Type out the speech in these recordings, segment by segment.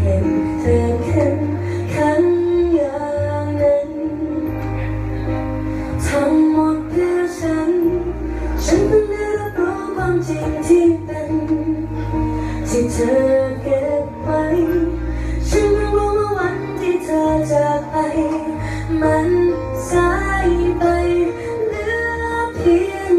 เห็นเธอเข้มแข็งอย่างนั้นทั้งหมดเพื่อฉัน ฉันเพิ่งได้รับรู้ความจริงที่เป็นที่เธอเก็บไว้ฉันรู้เมื่อวันที่เธอจากไป มันสายไปเหลือเพียง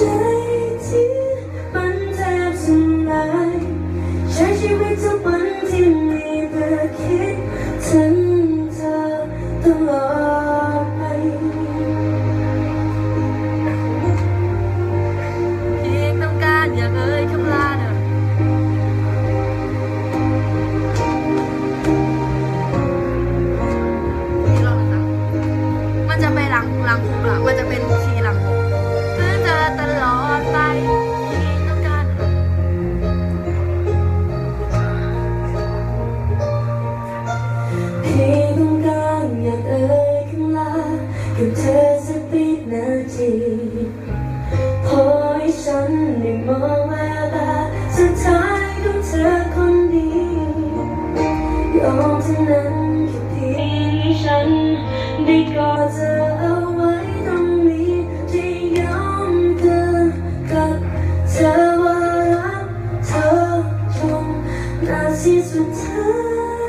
กั ทีพอให้ฉันได้มองแววตาสุดท้ายของเธอคนดียอมเทั้งนั้นแค่เพียงให้ฉันได้กอดเธอเอาไว้ตรงนี้ที่ยอมเกินกับเธอว่ารักเธอจนนาทีสุดท้าย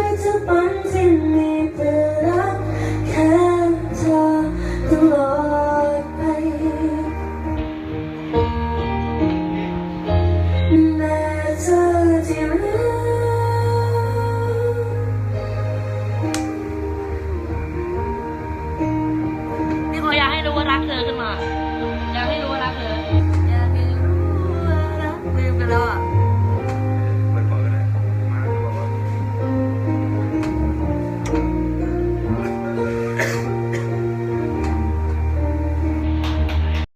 little buns in me.